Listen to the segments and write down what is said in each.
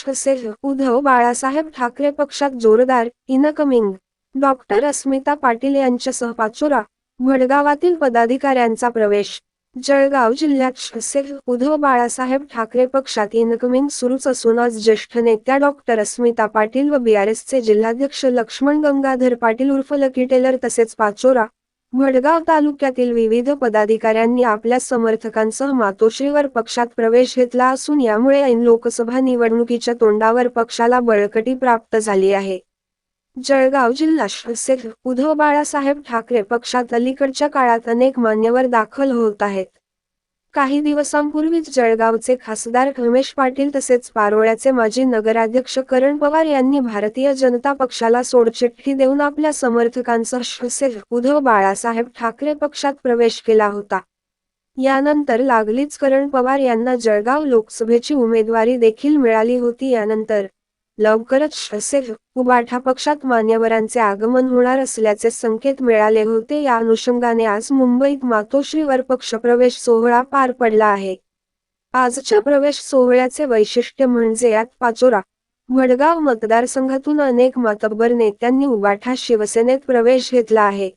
जिल्ह्यात उद्धव बाळासाहेब ठाकरे पक्षात जोरदार इनकमिंग. डॉक्टर अस्मिता पाटील यांच्यासह पाचोरा भडगावातील पदाधिकाऱ्यांचा प्रवेश. जळगाव जिल्ह्यात शिवसेना उद्धव बाळासाहेब ठाकरे पक्षात इनकमिंग सुरूच असून आज ज्येष्ठ नेत्या डॉक्टर अस्मिता पाटील व बीआरएसचे जिल्हाध्यक्ष लक्ष्मण गंगाधर पाटील उर्फ लकी टेलर तसेच पाचोरा वडगाव तालुक्यातील विविध पदाधिकाऱ्यांनी आपल्या समर्थकांसह मातोश्रीवर पक्षात प्रवेश घेतला असून यामुळे ऐन लोकसभा निवडणुकीच्या तोंडावर पक्षाला बळकटी प्राप्त झाली आहे. जळगाव जिल्हा शिवसेना उद्धव बाळासाहेब ठाकरे पक्षात अलीकडच्या काळात अनेक मान्यवर दाखल होत आहेत. काही दिवसांपूर्वीच जळगावचे खासदार रमेश पाटील तसेच पारोळ्याचे माजी नगराध्यक्ष करण पवार यांनी भारतीय जनता पक्षाला सोडचिठ्ठी देऊन आपल्या समर्थकांसह शिवसेना उद्धव बाळासाहेब ठाकरे पक्षात प्रवेश केला होता. यानंतर लागलीच करण पवार यांना जळगाव लोकसभेची उमेदवारी देखील मिळाली होती. यानंतर लवकरच असेल. उबाठा पक्षात मान्यवरांचे आगमन होणार असल्याचे संकेत मिळाले होते. या अनुषंगाने आज मुंबईत मातोश्रीवर पक्षप्रवेश सोहळा पार पडला आहे. आजच्या प्रवेश सोहळ्याचे वैशिष्ट्य म्हणजे यात पाचोरा वडगाव मतदारसंघातून अनेक मातब्बर नेत्यांनी उबाठा शिवसेनेत प्रवेश घेतला आहे.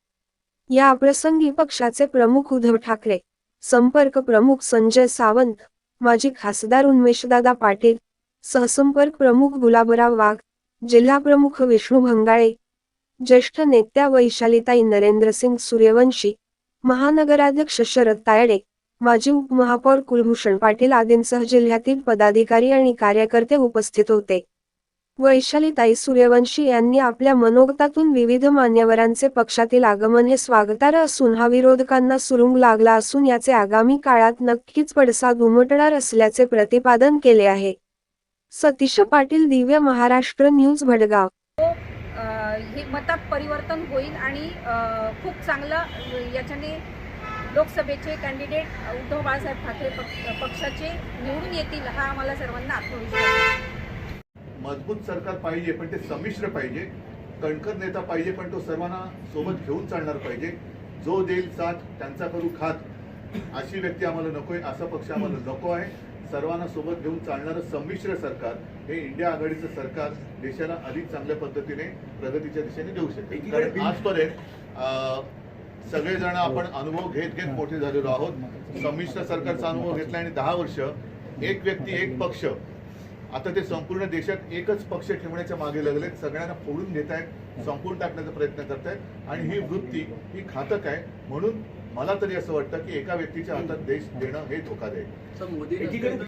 या प्रसंगी पक्षाचे प्रमुख उद्धव ठाकरे संपर्क प्रमुख संजय सावंत माजी खासदार उन्मेषदादा पाटील सहसंपर्क प्रमुख गुलाबराव वाघ जिल्हा प्रमुख विष्णू भंगाळे ज्येष्ठ नेत्या वैशालीताई नरेंद्रसिंग सूर्यवंशी महानगराध्यक्ष शरद तायडे माजी उपमहापौर कुलभूषण पाटील आदींसह जिल्ह्यातील पदाधिकारी आणि कार्यकर्ते उपस्थित होते. वैशालीताई सूर्यवंशी यांनी आपल्या मनोगतातून विविध मान्यवरांचे पक्षातील आगमन हे स्वागतार्ह असून हा विरोधकांना सुरुंग लागला असून याचे आगामी काळात नक्कीच पडसाद उमटणार असल्याचे प्रतिपादन केले आहे. सतीश पाटील दिव्य महाराष्ट्र न्यूज भडगाव. अ, हे मतात परिवर्तन होईल आणि खूप चांगलं याच्याने लोकसभेचे कॅन्डिडेट उद्धव बाळासाहेब ठाकरे पक्ष पक्षाचे निवडून येतील हा आम्हाला सर्वांना आत्मविश्वास मजबूत सरकार पाहिजे पण ते संमिश्र पाहिजे. कणखर नेता पाहिजे पण तो सर्वांना सोबत घेऊन चालणार पाहिजे. जो देईल साथ त्यांचा करू खात. अशी व्यक्ती आम्हाला नकोय असा पक्ष आम्हाला नको आहे. सर्वांना सोबत घेऊन चालणारं संमिश्र सरकार हे इंडिया आघाडीचं सरकार देशाला अधिक चांगल्या पद्धतीने प्रगतीच्या दिशेने देऊ कारण आजपर्यंत सगळेजण आपण अनुभव घेत घेत मोठे झालेलो आहोत. संमिश्र सरकारचा अनुभव घेतला आणि दहा वर्ष एक व्यक्ती एक पक्ष आता ते संपूर्ण देशात एकच पक्ष ठेवण्याच्या मागे लागलेत. सगळ्यांना फोडून घेत आहेत संपूर्ण टाकण्याचा प्रयत्न करतायत. आणि ही वृत्ती ही घातक आहे म्हणून मला तरी असं वाटतं की एका व्यक्तीच्या हातात देश देणं हे धोकादायक